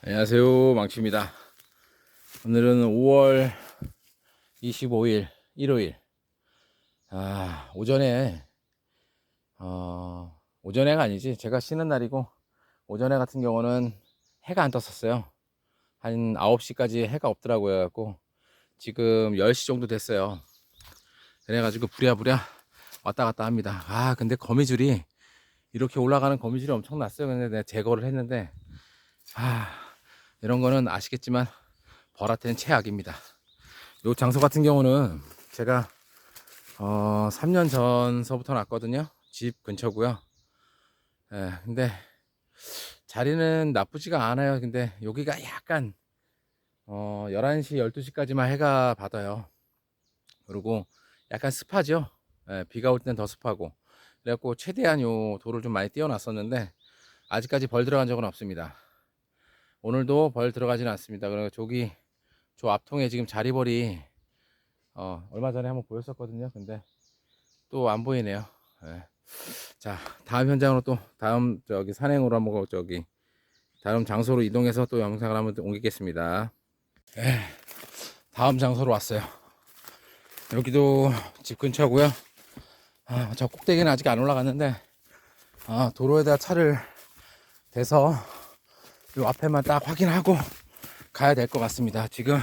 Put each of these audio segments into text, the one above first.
안녕하세요. 망치입니다. 오늘은 5월 25일 일요일. 아 오전에 어 오전에가 아니지. 제가 쉬는 날이고 오전에 같은 경우는 해가 안 떴었어요. 한 9시까지 해가 없더라고요. 그래갖고 지금 10시 정도 됐어요. 그래가지고 부랴부랴 왔다 갔다 합니다. 아 근데 거미줄이 이렇게 올라가는 거미줄이 엄청 났어요. 근데 내가 제거를 했는데 아 이런 거는 아시겠지만 벌한테는 최악입니다. 요 장소 같은 경우는 제가 어 3년 전서부터 놨거든요. 집 근처고요. 예, 근데 자리는 나쁘지가 않아요. 근데 여기가 약간 어 11시, 12시까지만 해가 받아요. 그리고 약간 습하죠. 예, 비가 올 땐 더 습하고. 그래갖고 최대한 요 돌을 좀 많이 띄워놨었는데 아직까지 벌 들어간 적은 없습니다. 오늘도 벌 들어가지는 않습니다. 그리고 저기 저 앞통에 지금 자리벌이 어, 얼마 전에 한번 보였었거든요. 근데 또 안 보이네요. 예. 자, 다음 현장으로 또 다음 저기 산행으로 한번 저기 다음 장소로 이동해서 또 영상을 한번 또 옮기겠습니다. 예. 다음 장소로 왔어요. 여기도 집 근처고요. 아, 저 꼭대기는 아직 안 올라갔는데 아, 도로에다 차를 대서 요 앞에만 딱 확인하고 가야 될 것 같습니다. 지금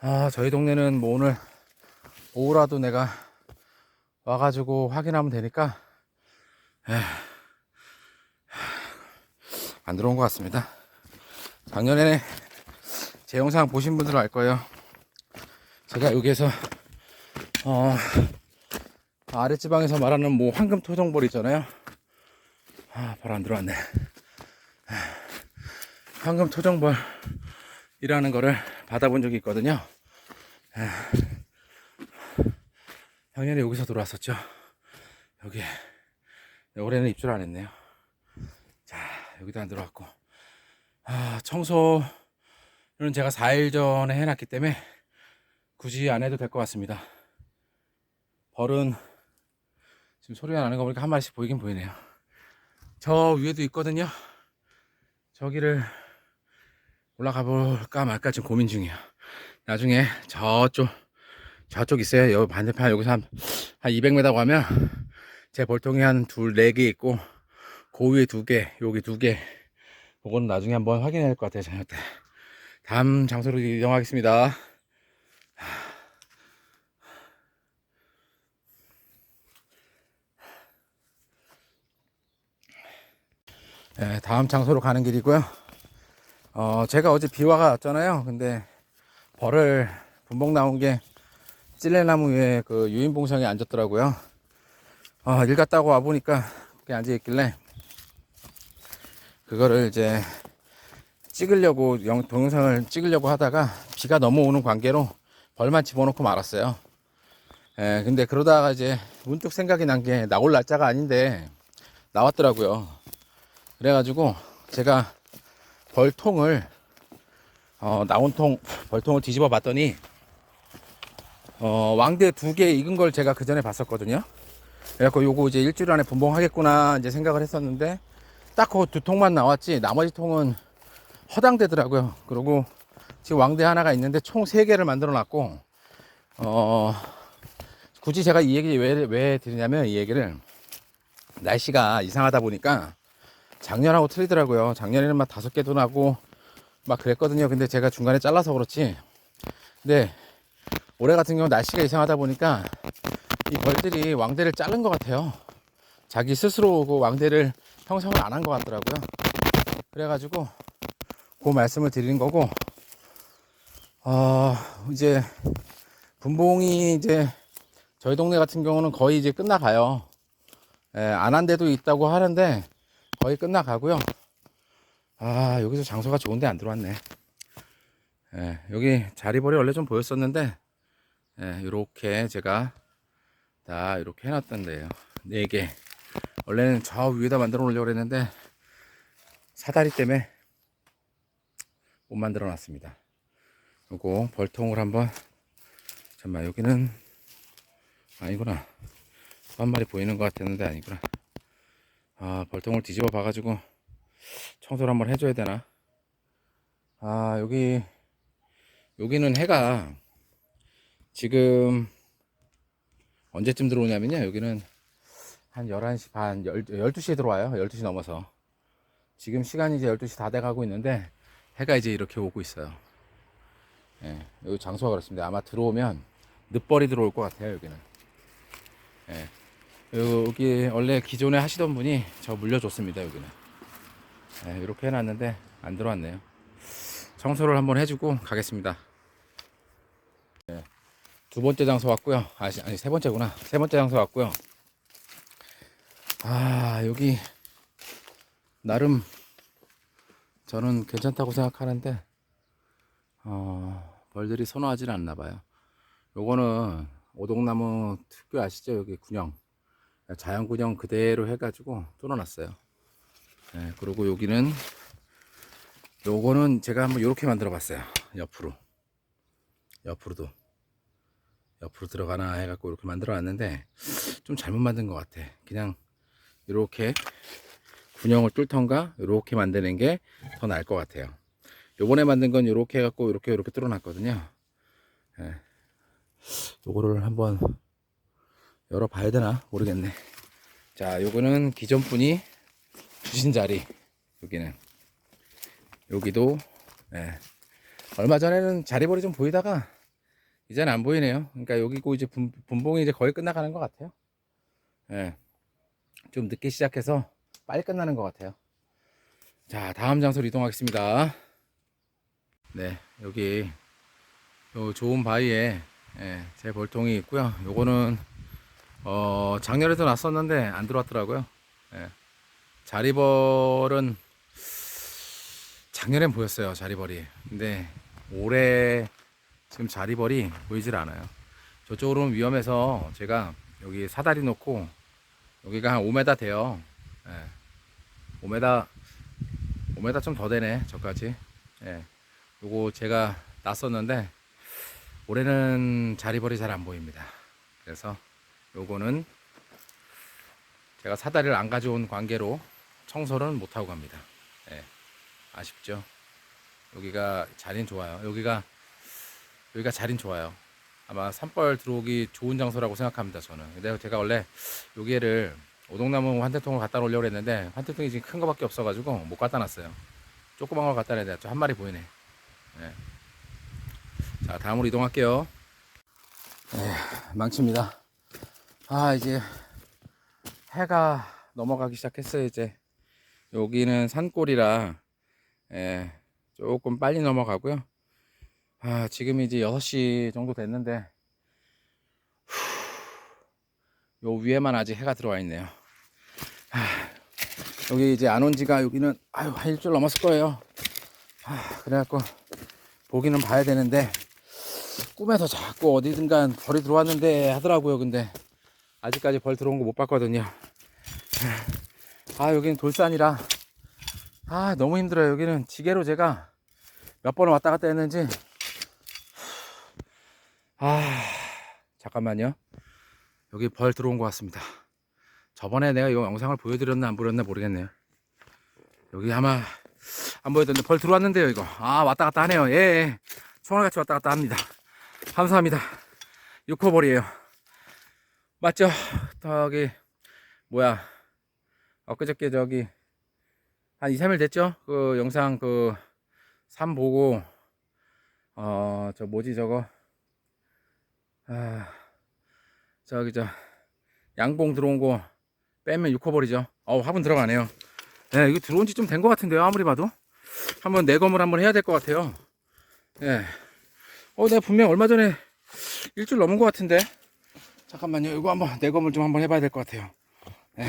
아, 저희 동네는 뭐 오늘 오후라도 내가 와가지고 확인하면 되니까 에휴, 안 들어온 것 같습니다. 작년에 제 영상 보신 분들은 알 거예요. 제가 여기에서 어, 아랫지방에서 말하는 뭐 황금 토종벌 있잖아요. 아, 바로 안 들어왔네. 황금 토종벌이라는 거를 받아본 적이 있거든요. 작년에 여기서 들어왔었죠. 여기 올해는 입줄 안 했네요. 자 여기도 안 들어왔고 아, 청소는 제가 4일 전에 해놨기 때문에 굳이 안 해도 될 것 같습니다. 벌은 지금 소리가 나는 거 보니까 한 마리씩 보이긴 보이네요. 저 위에도 있거든요. 저기를 올라가 볼까 말까 지금 고민 중이에요. 나중에 저쪽 저쪽 있어요. 여기 반대편 여기서 한, 한 200m 가면 제 볼통이 한 둘 네 개 있고 그 위에 두 개, 여기 두 개. 그거는 나중에 한번 확인해야 될 것 같아요. 저녁 때. 다음 장소로 이동하겠습니다. 네, 다음 장소로 가는 길이고요. 어, 제가 어제 비와가 왔잖아요. 근데 벌을 분봉 나온 게 찔레나무 위에 그 유인봉상에 앉았더라고요. 어, 일 갔다 고 와보니까 그게 앉아있길래 그거를 이제 찍으려고 영, 동영상을 찍으려고 하다가 비가 넘어오는 관계로 벌만 집어넣고 말았어요. 예, 근데 그러다가 이제 문득 생각이 난 게 나올 날짜가 아닌데 나왔더라고요. 그래가지고 제가 벌통을 어, 나온 통 벌통을 뒤집어 봤더니 어, 왕대 두 개 익은 걸 제가 그 전에 봤었거든요. 그래갖고 요거 이제 일주일 안에 분봉하겠구나 이제 생각을 했었는데 딱 그 두 통만 나왔지 나머지 통은 허당되더라고요. 그리고 지금 왕대 하나가 있는데 총 세 개를 만들어 놨고 어 굳이 제가 이 얘기 왜, 왜 드리냐면 이 얘기를 날씨가 이상하다 보니까 작년하고 틀리더라고요. 작년에는 막 다섯 개도 나고 막 그랬거든요. 근데 제가 중간에 잘라서 그렇지. 근데 올해 같은 경우 날씨가 이상하다 보니까 이 벌들이 왕대를 자른 것 같아요. 자기 스스로 그 왕대를 형성을 안 한 것 같더라고요. 그래가지고 그 말씀을 드리는 거고, 어, 이제 분봉이 이제 저희 동네 같은 경우는 거의 이제 끝나가요. 예, 안한 데도 있다고 하는데 거의 끝나가고요. 아, 여기서 장소가 좋은데 안 들어왔네. 예, 여기 자리벌이 원래 좀 보였었는데, 예, 이렇게 제가 다 이렇게 해놨던데요. 네 개. 원래는 저 위에다 만들어 놓으려고 했는데, 사다리 때문에 못 만들어 놨습니다. 요거 벌통을 한번, 잠깐만, 여기는 아니구나. 한 마리 보이는 것 같았는데 아니구나. 아, 벌통을 뒤집어 봐 가지고 청소를 한번 해줘야 되나? 아, 여기, 여기는 해가 지금 언제쯤 들어오냐면요. 여기는 한 11시 반, 12시에 들어와요. 12시 넘어서. 지금 시간이 이제 12시 다 돼 가고 있는데 해가 이제 이렇게 오고 있어요. 예, 여기 장소가 그렇습니다. 아마 들어오면 늦벌이 들어올 것 같아요, 여기는. 예. 여기 원래 기존에 하시던 분이 저 물려줬습니다, 여기는. 예, 이렇게 해놨는데 안 들어왔네요. 청소를 한번 해주고 가겠습니다. 예, 두 번째 장소 왔고요. 아니, 아니 세 번째구나. 세 번째 장소 왔고요. 아 여기 나름 저는 괜찮다고 생각하는데 어, 벌들이 선호하지는 않나 봐요. 요거는 오동나무 특교 아시죠? 여기 군형 자연 군형 그대로 해가지고 뚫어놨어요. 예, 그리고 여기는 요거는 제가 한번 이렇게 만들어 봤어요. 옆으로. 옆으로도. 옆으로 들어가나 해갖고 이렇게 만들어 놨는데 좀 잘못 만든 것 같아. 그냥 이렇게 군형을 뚫던가 이렇게 만드는 게 더 나을 것 같아요. 요번에 만든 건 이렇게 해갖고 이렇게 이렇게 뚫어 놨거든요. 예. 요거를 한번 열어봐야 되나 모르겠네. 자, 요거는 기존 분이 주신 자리. 여기는. 여기도 예. 얼마 전에는 자리벌이 좀 보이다가 이제는 안 보이네요. 그러니까 여기고 이제 분, 분봉이 이제 거의 끝나가는 것 같아요. 예. 좀 늦게 시작해서 빨리 끝나는 것 같아요. 자, 다음 장소로 이동하겠습니다. 네, 여기 요 좋은 바위에 예, 제 벌통이 있고요. 요거는 어, 작년에도 났었는데 안 들어왔더라고요. 예. 자리벌은 작년엔 보였어요 자리벌이 근데 올해 지금 자리벌이 보이질 않아요 저쪽으로는 위험해서 제가 여기 사다리 놓고 여기가 한 5m 돼요 예. 5m 5m 좀 더 되네 저까지 예. 요거 제가 놨었는데 올해는 자리벌이 잘 안 보입니다 그래서 요거는 제가 사다리를 안 가져온 관계로 청소는 못하고 갑니다 예. 아쉽죠. 여기가 자리는 좋아요. 여기가 여기가 자리는 좋아요. 아마 산벌 들어오기 좋은 장소라고 생각합니다. 저는. 근데 제가 원래 여기를 오동나무 환태통을 갖다 놓으려고 했는데 환태통이 지금 큰 거밖에 없어가지고 못 갖다 놨어요. 조그만 걸 갖다 돼. 한 마리 보이네. 네. 자 다음으로 이동할게요. 네, 망칩니다. 아 이제 해가 넘어가기 시작했어요. 이제 여기는 산골이라 예, 조금 빨리 넘어가고요. 아, 지금 이제 6시 정도 됐는데, 후, 요 위에만 아직 해가 들어와 있네요. 아, 여기 이제 안 온 지가 여기는, 아유, 한 일주일 넘었을 거예요. 아, 그래갖고, 보기는 봐야 되는데, 꿈에서 자꾸 어디든가 벌이 들어왔는데 하더라고요. 근데, 아직까지 벌 들어온 거 못 봤거든요. 아, 여기는 돌산이라, 아 너무 힘들어요. 여기는 지게로 제가 몇 번을 왔다 갔다 했는지. 아 잠깐만요. 여기 벌 들어온 것 같습니다. 저번에 내가 이 영상을 보여드렸나 안 보였나 모르겠네요. 여기 아마 안 보여드렸는데 벌 들어왔는데요 이거. 아 왔다 갔다 하네요. 예, 예. 총알같이 왔다 갔다 합니다. 감사합니다. 6호벌이에요 맞죠? 저기 뭐야. 엊그저께 저기 한 2, 3일 됐죠? 그 영상 그산 보고 어 저 뭐지 저거? 아 저기 저 양봉 들어온 거 빼면 6호벌이죠. 어 화분 들어가네요. 네 이거 들어온 지 좀 된 것 같은데요 아무리 봐도? 한번 내검을 한번 해야 될 것 같아요. 예. 어 내가 분명 얼마 전에 일주일 넘은 것 같은데 잠깐만요. 이거 한번 내검을 좀 한번 해봐야 될 것 같아요. 예.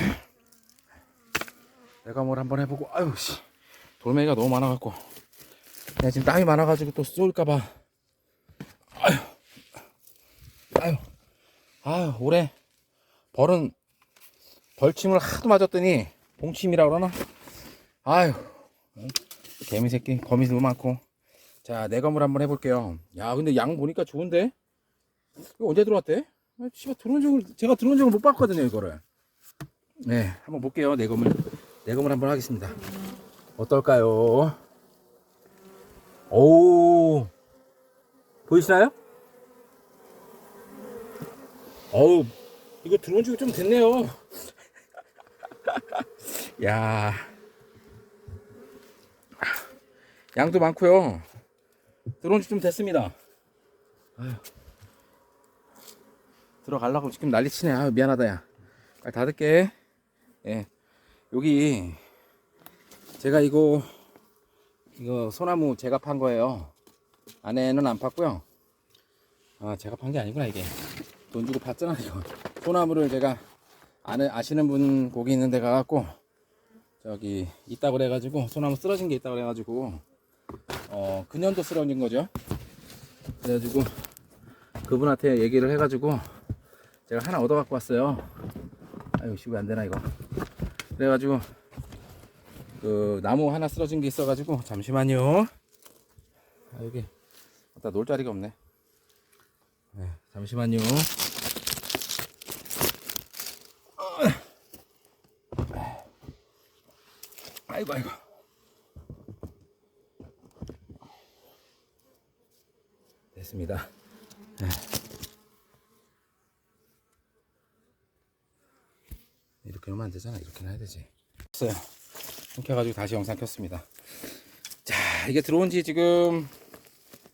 내가 뭘 한번 해보고 아유 씨. 돌멩이가 너무 많아갖고. 내가 지금 땀이 많아가지고 또 쏠까봐. 아유. 아유. 아유 올해 벌은 벌침을 하도 맞았더니 봉침이라 그러나? 아유. 개미 새끼 거미 너무 많고. 자 내검을 한번 해볼게요. 야 근데 양 보니까 좋은데? 이거 언제 들어왔대? 아, 씨발 들어온 적을 제가 들어온 적을 못 봤거든요 이거를 네 한번 볼게요 내검을 내검을 한번 하겠습니다. 어떨까요? 오 보이시나요? 어우 이거 들어온 지가 좀 됐네요 야 양도 많고요 들어온 지좀 됐습니다 아유. 들어가려고 지금 난리치네. 아유 미안하다 야. 빨리 닫을게. 예. 여기 제가 이거 이거 소나무 제가 판 거예요. 안에는 안 팠고요. 아 제가 판 게 아니구나 이게. 돈 주고 팠잖아 이거. 소나무를 제가 아는 아시는 분 거기 있는 데 가갖고 저기 있다고 그래가지고 소나무 쓰러진 게 있다고 그래가지고 어 그년도 쓰러진 거죠. 그래가지고 그분한테 얘기를 해가지고 제가 하나 얻어 갖고 왔어요. 아유 씨왜 안 되나 이거. 그래가지고 그 나무 하나 쓰러진 게 있어가지고 잠시만요. 아 여기 나놀 자리가 없네. 네, 잠시만요. 아이고 아이고. 됐습니다. 네. 이렇게 하면 안 되잖아. 이렇게 해야 되지. 켰어요. 켜가지고 다시 영상 켰습니다. 자 이게 들어온 지 지금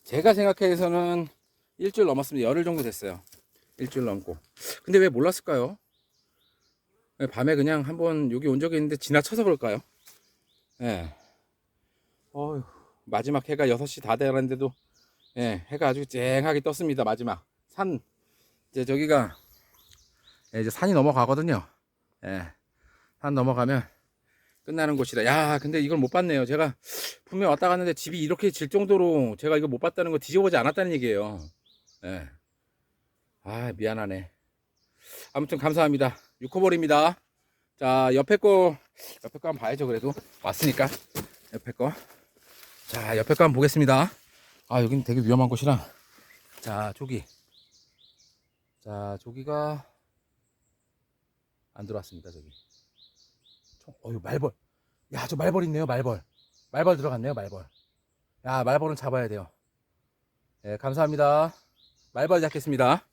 제가 생각해서는 일주일 넘었습니다. 열흘 정도 됐어요. 일주일 넘고. 근데 왜 몰랐을까요? 왜 밤에 그냥 한번 여기 온 적이 있는데 지나쳐서 그럴까요? 예. 어휴, 마지막 해가 6시 다 되는데도 예, 해가 아주 쨍하게 떴습니다 마지막. 산. 이제 저기가 예, 이제 산이 넘어가거든요 예, 산 넘어가면 끝나는 곳이다. 야, 근데 이걸 못 봤네요. 제가 분명 왔다 갔는데 집이 이렇게 질 정도로 제가 이거 못 봤다는 거 뒤져보지 않았다는 얘기예요. 예. 아, 미안하네. 아무튼 감사합니다. 유코볼입니다. 자, 옆에 거, 옆에 거 한번 봐야죠. 그래도 왔으니까. 옆에 거. 자, 옆에 거 한번 보겠습니다. 아, 여긴 되게 위험한 곳이라. 자, 저기. 자, 저기가 안 들어왔습니다. 저기. 총- 어유 말벌. 야, 저 말벌 있네요, 말벌. 말벌 들어갔네요, 말벌. 야, 말벌은 잡아야 돼요. 예, 감사합니다. 말벌 잡겠습니다.